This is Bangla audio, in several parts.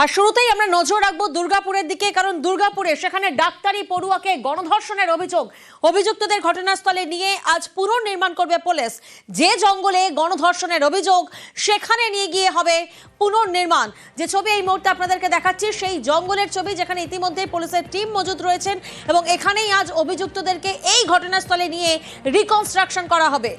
আর শুরুতেই আমরা নজর রাখব দুর্গাপুরের দিকে, কারণ দুর্গাপুরে সেখানে ডাক্তারি পড়ুয়াকে গণধর্ষণের অভিযোগ। অভিযুক্তদের ঘটনাস্থলে নিয়ে আজ পুনর্নির্মাণ করবে পুলিশ। যে জঙ্গলে গণধর্ষণের অভিযোগ, সেখানে নিয়ে গিয়ে হবে পুনর্নির্মাণ। যে ছবি এই মুহূর্তে আপনাদেরকে দেখাচ্ছি, সেই জঙ্গলের ছবি যেখানে ইতিমধ্যে পুলিশের টিম মজুদ রয়েছেন এবং এখানেই আজ অভিযুক্তদেরকে এই ঘটনাস্থলে নিয়ে রিকনস্ট্রাকশন করা হবে।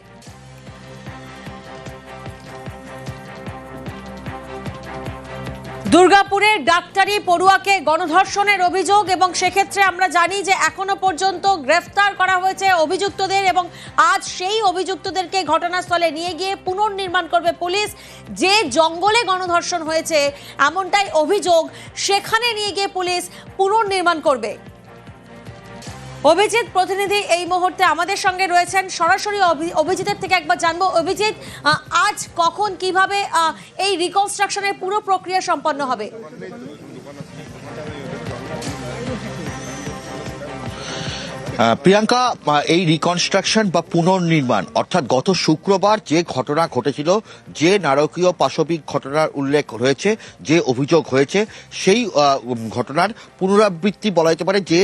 দুর্গাপুরের ডাক্তারি পড়ুয়াকে গণধর্ষণের অভিযোগ এবং সেক্ষেত্রে আমরা জানি যে এখনও পর্যন্ত গ্রেফতার করা হয়েছে অভিযুক্তদের এবং আজ সেই অভিযুক্তদেরকে ঘটনাস্থলে নিয়ে গিয়ে পুনর্নির্মাণ করবে পুলিশ। যে জঙ্গলে গণধর্ষণ হয়েছে, এমনটাই অভিযোগ, সেখানে নিয়ে গিয়ে পুলিশ পুনর্নির্মাণ করবে। অভিজিৎ প্রতিনিধি এই মুহূর্তে আমাদের সঙ্গে রয়েছেন। সরাসরি অভি- অভিজিতের থেকে একবার জানব। অভিজিৎ আজ কখন, কীভাবে এই রিকনস্ট্রাকশনের পুরো প্রক্রিয়া সম্পন্ন হবে? প্রিয়াঙ্কা এই রিকনস্ট্রাকশন বা পুনর্নির্মাণ, অর্থাৎ গত শুক্রবার যে ঘটনা ঘটেছিল, যে নারকীয় পাশবিক ঘটনার উল্লেখ রয়েছে, যে অভিযোগ হয়েছে, সেই ঘটনার পুনরাবৃত্তি বলা যেতে পারে যে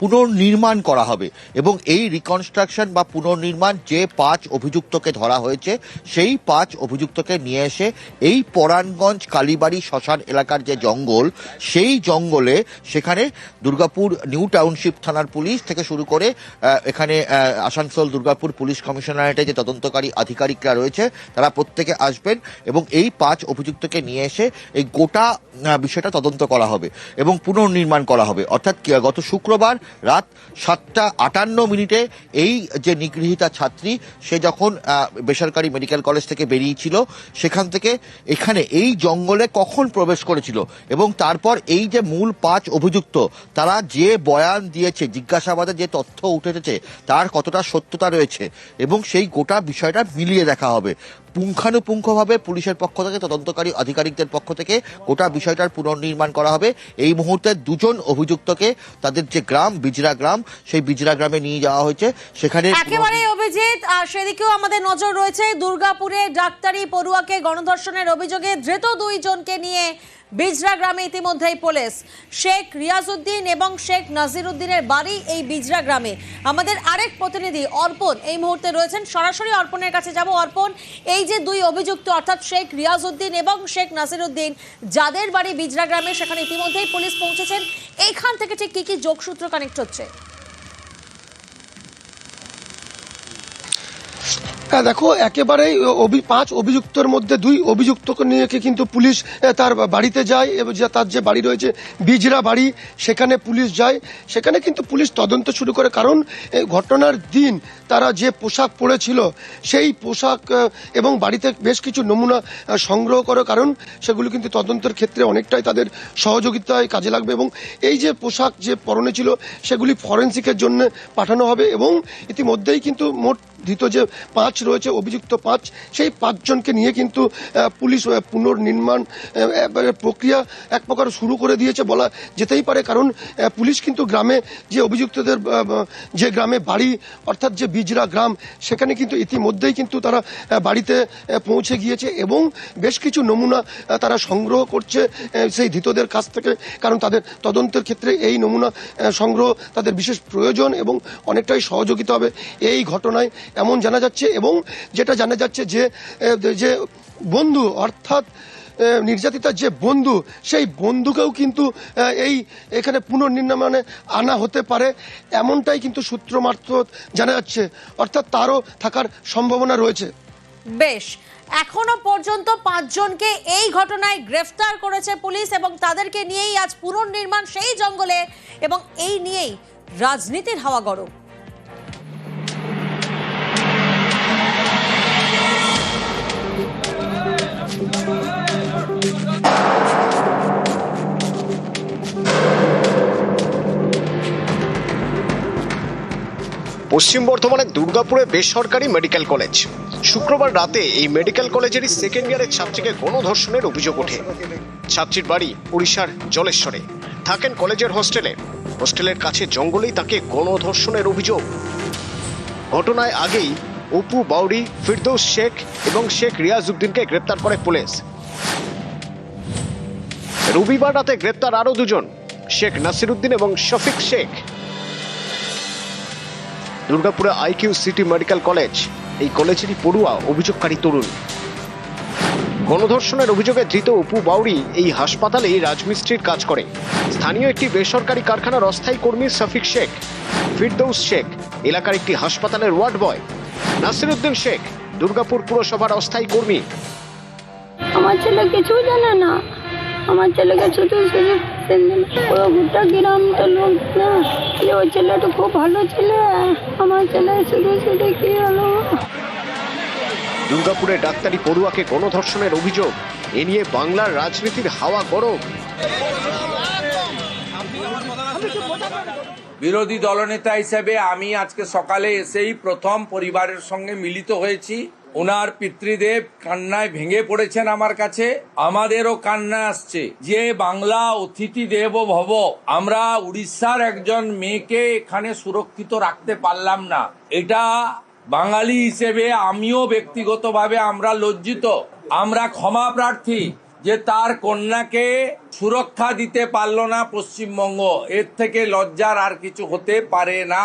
পুনর্নির্মাণ করা হবে এবং এই রিকনস্ট্রাকশন বা পুনর্নির্মাণ যে পাঁচ অভিযুক্তকে ধরা হয়েছে, সেই পাঁচ অভিযুক্তকে নিয়ে এসে এই পরাণগঞ্জ কালীবাড়ি শ্মশান এলাকার যে জঙ্গল, সেই জঙ্গলে সেখানে দুর্গাপুর নিউ টাউনশিপ থানার পুলিশ থেকে শুরু করে এখানে আসানসোল, দুর্গাপুর পুলিশ কমিশনারেটে যে তদন্তকারী আধিকারিকরা রয়েছে, তারা প্রত্যেকে আসবেন এবং এই পাঁচ অভিযুক্তকে নিয়ে এসে এই গোটা বিষয়টা তদন্ত করা হবে এবং পুনর্নির্মাণ করা হবে। অর্থাৎ গত শুক্রবার রাত সাতটা আটান্ন মিনিটে এই যে নিগৃহীতা ছাত্রী, সে যখন বেসরকারি মেডিকেল কলেজ থেকে বেরিয়েছিল, সেখান থেকে এখানে এই জঙ্গলে কখন প্রবেশ করেছিল এবং তারপর এই যে মূল পাঁচ অভিযুক্ত, তারা যে বয়ান দিয়েছে, জিজ্ঞাসাবাদে যে তথ্য উঠেছে তার কতটা সত্যতা রয়েছে এবং সেই গোটা বিষয়টা মিলিয়ে দেখা হবে। পুঙ্খানুপুঙ্খভাবে পুলিশের পক্ষ থেকে তদন্তকারী আধিকারিকদের পক্ষ থেকে গোটা বিষয়টার পুনর্নির্মাণ করা হবে। এই মুহূর্তে দুজন অভিযুক্তকে তাদের যে গ্রাম বিজরা গ্রাম সেই বিজরা গ্রামে নিয়ে যাওয়া হয়েছে। সেখানে একেবারে অভিজিৎ আর সেদিকেও আমাদের নজর রয়েছে। দুর্গাপুরে ডাক্তারি পড়ুয়াকে গণধর্ষণের অভিযোগে ধৃত দুইজনকে নিয়ে বিজরা গ্রামে ইতিমধ্যেই পুলিশ। শেখ রিয়াজউদ্দিন এবং শেখ নাজিরউদ্দিনের বাড়ি এই বিজরা গ্রামে। আমাদের আরেক প্রতিনিধি অর্পণ এই মুহূর্তে রয়েছেন। সরাসরি অর্পণের কাছে যাব। অর্পণ, এই যে দুই অভিযুক্ত, অর্থাৎ শেখ রিয়াজউদ্দিন এবং শেখ নাজিরউদ্দিন, যাদের বাড়ি বিজরা গ্রামে, সেখানে ইতিমধ্যেই পুলিশ পৌঁছেছেন। এইখান থেকে ঠিক কি কি যোগসূত্র কানেক্ট হচ্ছে? হ্যাঁ দেখো, একেবারেই পাঁচ অভিযুক্তর মধ্যে দুই অভিযুক্তকে নিয়ে কিন্তু পুলিশ তার বাড়িতে যায়, এবং তার যে বাড়ি রয়েছে, বিজরা বাড়ি, সেখানে পুলিশ যায়। সেখানে কিন্তু পুলিশ তদন্ত শুরু করে, কারণ ঘটনার দিন তারা যে পোশাক পরেছিল, সেই পোশাক এবং বাড়িতে বেশ কিছু নমুনা সংগ্রহ করে, কারণ সেগুলো কিন্তু তদন্তের ক্ষেত্রে অনেকটাই তাদের সহযোগিতায় কাজে লাগবে, এবং এই যে পোশাক যে পরনে ছিল, সেগুলি ফরেন্সিকের জন্য পাঠানো হবে, এবং ইতিমধ্যেই কিন্তু মোট ধৃত যে পাঁচ রয়েছে, অভিযুক্ত পাঁচ, সেই পাঁচজনকে নিয়ে কিন্তু পুলিশ পুনর্নির্মাণ প্রক্রিয়া এক প্রকার শুরু করে দিয়েছে বলা যেতেই পারে। কারণ পুলিশ কিন্তু গ্রামে যে অভিযুক্তদের যে গ্রামে বাড়ি, অর্থাৎ যে বিজরা গ্রাম, সেখানে কিন্তু ইতিমধ্যেই কিন্তু তারা বাড়িতে পৌঁছে গিয়েছে এবং বেশ কিছু নমুনা তারা সংগ্রহ করছে সেই ধৃতদের কাছ থেকে। কারণ তাদের তদন্তের ক্ষেত্রে এই নমুনা সংগ্রহ তাদের বিশেষ প্রয়োজন এবং অনেকটাই সহযোগিতা হবে। এই ঘটনায় এমন জানা যাচ্ছে এবং যেটা জানা যাচ্ছে যে যে বন্ধু অর্থাৎ নির্যাতিতার যে বন্ধু, সেই বন্ধুকেও কিন্তু এই এখানে পুনর্নির্মাণে আনা হতে পারে। এমনটাই কিন্তু সূত্র মারফত জানা যাচ্ছে। অর্থাৎ তারও থাকার সম্ভাবনা রয়েছে। বেশ। এখনও পর্যন্ত পাঁচজনকে এই ঘটনায় গ্রেফতার করেছে পুলিশ এবং তাদেরকে নিয়েই আজ পুনর্নির্মাণ সেই জঙ্গলে এবং এই নিয়েই রাজনীতির হাওয়া গরম। পশ্চিম বর্ধমানের দুর্গাপুরে বেসরকারি মেডিকেল কলেজ শুক্রবার রাতে এই মেডিকেল কলেজেরই সেকেন্ড ইয়ারের ছাত্রীকে গণধর্ষণের অভিযোগ ওঠে। ছাত্রীর বাড়ি উড়িষ্যার জলেশ্বরে। থাকেন কলেজের হোস্টেলে। হোস্টেলের কাছে জঙ্গলেই তাকে গণধর্ষণের অভিযোগ। ঘটনায় আগেই অপু বাউরি ফিরদৌস শেখ এবং শেখ রিয়াজউদ্দিনকে গ্রেপ্তার করে পুলিশ। রবিবার রাতে গ্রেপ্তার আরও দুজন। শেখ নাসিরুদ্দিন এবং শফিক শেখ। দুর্গাপুরে আইকিউ সিটি মেডিকেল কলেজ। এই কলেজেরই পড়ুয়া অভিযোগকারী তরুণ। গণধর্ষণের অভিযোগে ধৃত অপু বাউরি এই হাসপাতালে রাজমিস্ত্রির কাজ করে। স্থানীয় একটি বেসরকারি কারখানার অস্থায়ী কর্মী শফিক শেখ, ফিরদৌস শেখ, এলাকার একটি হাসপাতালের ওয়ার্ড বয় নাসিরুদ্দিন শেখ, দুর্গাপুর পুরসভার অস্থায়ী কর্মী। আমার ছেলে কিছু জানে না। আমার ছেলেকে শুধু শুধু পুরো গোটা গ্রামটা লোক না যে ওই ছেলেটা খুব ভালো ছেলে আমার ছেলে শুধু শুধু কি হলো? দুর্গাপুরে ডাক্তারি পড়ুয়াকে গণধর্ষণের অভিযোগ এ নিয়ে বাংলার রাজনীতির হাওয়া গরম। বিরোধী দলনেতা হিসেবে আমি আজকে সকালে এসেই প্রথম পরিবারের সঙ্গে মিলিত হয়েছি। ওনার পিতৃদেব কান্নায় ভেঙে পড়েছেন আমার কাছে। আমাদেরও কান্না আসছে। যে বাংলা অতিথি দেব ভব, আমরা উড়িষ্যার একজন মেয়েকে এখানে সুরক্ষিত রাখতে পারলাম না। এটা বাঙালি হিসেবে আমিও ব্যক্তিগতভাবে আমরা লজ্জিত। আমরা ক্ষমা প্রার্থী যে তার কন্যাকে সুরক্ষা দিতে পারল না পশ্চিমবঙ্গ। এর থেকে লজ্জার আর কিছু হতে পারে না।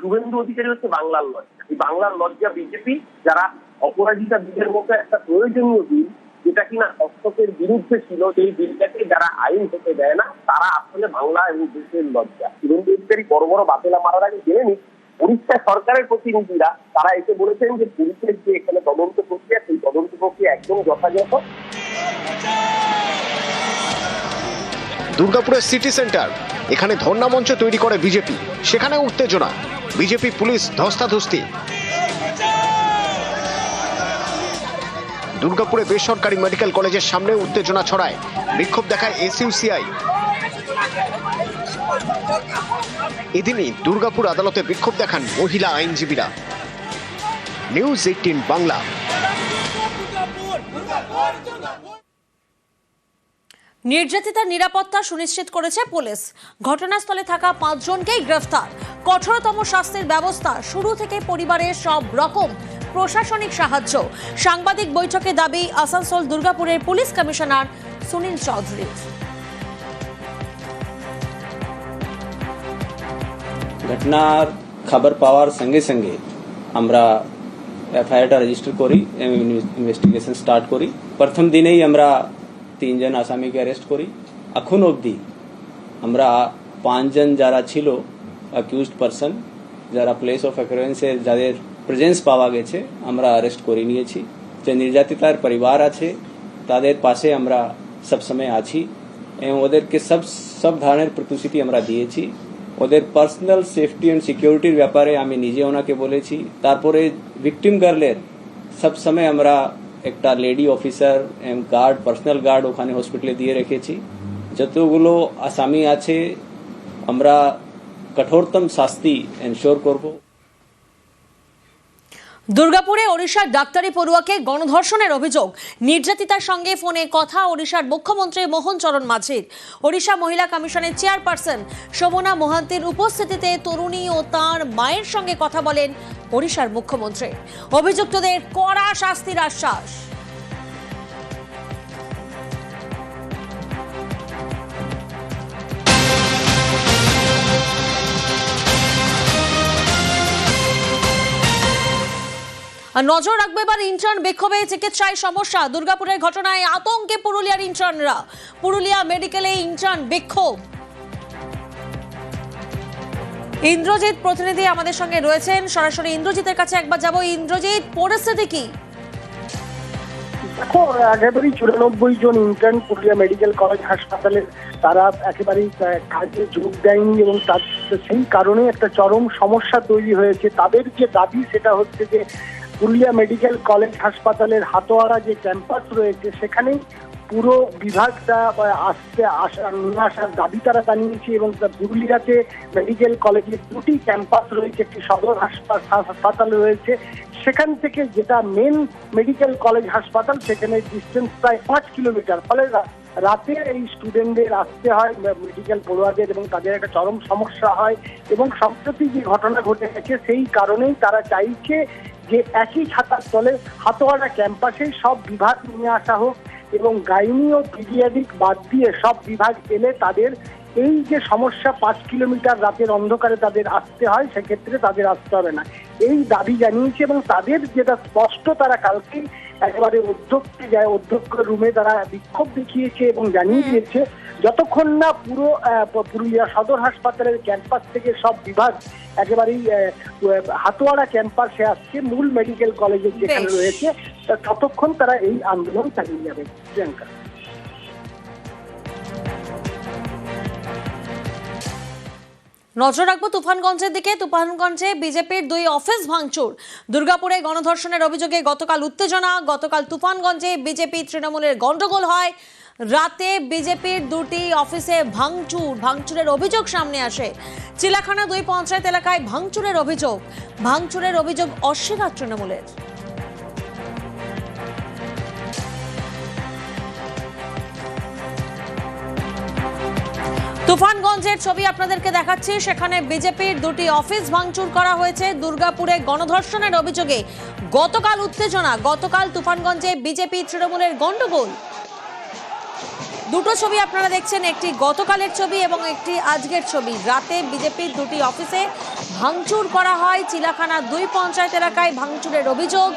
শুভেন্দু অধিকারী হচ্ছে বাংলার লজ্জা। বাংলার লজ্জা বিজেপি, যারা অপরাজিতা বিলের মতো একটা প্রয়োজনীয় বিল, যেটা কিনা হস্তকের বিরুদ্ধে ছিল, সেই বিলটাকে যারা আইন হতে দেয় না, তারা আসলে বাংলা এবং দেশের লজ্জা। অধিকারী বড় বড় বাতিলা মারার আগে জেনে নিক উড়িষ্যা সরকারের প্রতিনিধিরা, তারা এসে বলেছেন যে পুলিশের যে এখানে তদন্ত প্রক্রিয়া, সেই তদন্ত প্রক্রিয়া একদম যথাযথ। দুর্গাপুরের সিটি সেন্টার, এখানে ধর্ণা মঞ্চ তৈরি করে বিজেপি। সেখানে উত্তেজনা। বিজেপি পুলিশ ধস্তাধস্তি। দুর্গাপুরে বেসরকারি মেডিকেল কলেজের সামনে উত্তেজনা ছড়ায়। বিক্ষোভ দেখায় এসইউসিআই। এদিনই দুর্গাপুর আদালতে বিক্ষোভ দেখান মহিলা আইনজীবীরা। News eighteen Bangla. নির্যাতিতার নিরাপত্তা সুনিশ্চিত করেছে পুলিশ। ঘটনাস্থলে থাকা পাঁচজনকেই গ্রেফতার। কঠোরতম শাস্তির ব্যবস্থা শুরু থেকে পরিবারের সব রকম প্রশাসনিক সাহায্য। সাংবাদিক বৈঠকে দাবি, আসানসোল দুর্গাপুরের পুলিশ কমিশনার সুনীল চৌধুরী। ঘটনার খবর পাওয়ার সঙ্গে সঙ্গে আমরা এফআইআরটা রেজিস্টার করি ইনভেস্টিগেশন স্টার্ট করি। প্রথম দিনেই আমরা তিনজন আসামিকে অ্যারেস্ট করি। এখন অবধি আমরা পাঁচজন যারা ছিল অ্যাকিউজড পারসন যারা প্লেস অফ অ্যাকুরেন্সে যাদের প্রেজেন্স পাওয়া গেছে, আমরা অ্যারেস্ট করে নিয়েছি। যে নির্যাতিতার পরিবার আছে, তাদের পাশে আমরা সবসময় আছি। এবং ওদেরকে সব সব ধরনের প্রতিশ্রুতি আমরা দিয়েছি। ওদের পার্সোনাল সেফটি অ্যান্ড সিকিউরিটির ব্যাপারে আমি নিজে ওনাকে বলেছি। তারপরে ভিকটিম গার্লের সব সময় আমরা একটা লেডি অফিসার এবং গার্ড পার্সোনাল গার্ড ওখানে হসপিটালে দিয়ে রেখেছি। যতগুলো আসামি আছে, আমরা কঠোরতম শাস্তি এনশোর করব। দুর্গাপুরে ওড়িশার ডাক্তারি পড়ুয়াকে গণধর্ষণের অভিযোগ। নির্যাতিতার সঙ্গে ফোনে কথা ওড়িশার মুখ্যমন্ত্রী মোহন চরণ মাঝির। ওড়িশা মহিলা কমিশনের চেয়ারপারসন শোভনা মোহান্তির উপস্থিতিতে তরুণী ও তার মায়ের সঙ্গে কথা বলেন ওড়িশার মুখ্যমন্ত্রী। অভিযুক্তদের কড়া শাস্তির আশ্বাস। নজর রাখবে এবার ইন্টার্ন বিক্ষোভে চিকিৎসায় সমস্যা। দুর্গাপুরের ঘটনায় আতঙ্কে পুরুলিয়ার ইন্টার্নরা পুরুলিয়া মেডিকেলে ইন্টার্ন বিক্ষোভ। ইন্দ্রজিৎ প্রতিনিধি আমাদের সঙ্গে রয়েছেন। সরাসরি ইন্দ্রজিতের কাছে একবার যাব। ইন্দ্রজিৎ, পরিস্থিতি কি? দেখো, একেবারেই চুরানব্বই জন ইন্টার্ন পুরুলিয়া মেডিকেল কলেজ হাসপাতালে, তারা একেবারেই কাজে যোগ দেয়নি এবং তার সেই কারণে একটা চরম সমস্যা তৈরি হয়েছে। তাদের যে দাবি, সেটা হচ্ছে যে পুরুলিয়া মেডিকেল কলেজ হাসপাতালের হাতোয়ারা যে ক্যাম্পাস রয়েছে সেখানেই পুরো বিভাগটা আসতে আসা, নিয়ে আসার দাবি তারা জানিয়েছে এবং পুরুলিয়াতে মেডিকেল কলেজের দুটি ক্যাম্পাস রয়েছে, একটি সদর হাসপাতাল রয়েছে। সেখান থেকে যেটা মেন মেডিকেল কলেজ হাসপাতাল, সেখানে ডিস্টেন্স প্রায় পাঁচ কিলোমিটার। ফলে রাতে এই স্টুডেন্টদের আসতে হয় মেডিকেল পড়ুয়াদের এবং তাদের একটা চরম সমস্যা হয় এবং সম্প্রতি যে ঘটনা ঘটে গেছে, সেই কারণেই তারা চাইছে যে একই ছাতার তলে হাতোয়ারা ক্যাম্পাসে সব বিভাগ নিয়ে আসা হোক এবং গাইনি ও পিডিয়াডিক বাদ দিয়ে সব বিভাগ এলে তাদের এই যে সমস্যা পাঁচ কিলোমিটার রাতের অন্ধকারে তাদের আসতে হয়, সেক্ষেত্রে তাদের আসতে হবে না। এই দাবি জানিয়েছে এবং তাদের যেটা স্পষ্ট তারা কালকেই একেবারে অধ্যক্ষে যায় অধ্যক্ষ রুমে তারা বিক্ষোভ দেখিয়েছে এবং জানিয়ে দিয়েছে যতক্ষণ না পুরো পুরুলিয়া সদর হাসপাতালের ক্যাম্পাস থেকে সব বিভাগ একেবারেই হাতোয়াড়া ক্যাম্পাসে আসছে মূল মেডিকেল কলেজে যেখানে রয়েছে ততক্ষণ তারা এই আন্দোলন চালিয়ে যাবে প্রিয়াঙ্কা। নজর রাখব তুফানগঞ্জের দিকে। তুফানগঞ্জে বিজেপির দুই অফিস ভাঙচুর। দুর্গাপুরে গণধর্ষণের অভিযোগে গতকাল উত্তেজনা গতকাল তুফানগঞ্জে বিজেপি তৃণমূলের গণ্ডগোল হয়। রাতে বিজেপির দুটি অফিসে ভাঙচুর, ভাঙচুরের অভিযোগ সামনে আসে। চিলাখানা দুই পঞ্চায়েত এলাকায় ভাঙচুরের অভিযোগ ভাঙচুরের অভিযোগ অস্বীকার তৃণমূলের। তুফানগঞ্জের ছবি আপনাদেরকে দেখাচ্ছি, সেখানে বিজেপির দুটি অফিস ভাঙচুর করা হয়েছে। দুর্গাপুরে গণধর্ষণের অভিযোগে গতকাল উত্তেজনা, গতকাল তুফানগঞ্জে বিজেপি তৃণমূলের গন্ডগোল দুটো ছবি আপনারা দেখছেন, একটি গতকালের ছবি এবং একটি আজকের ছবি। রাতে বিজেপির দুটি অফিসে ভাঙচুর করা হয়। চিলাখানা দুই পঞ্চায়েত এলাকায় ভাঙচুরের অভিযোগ।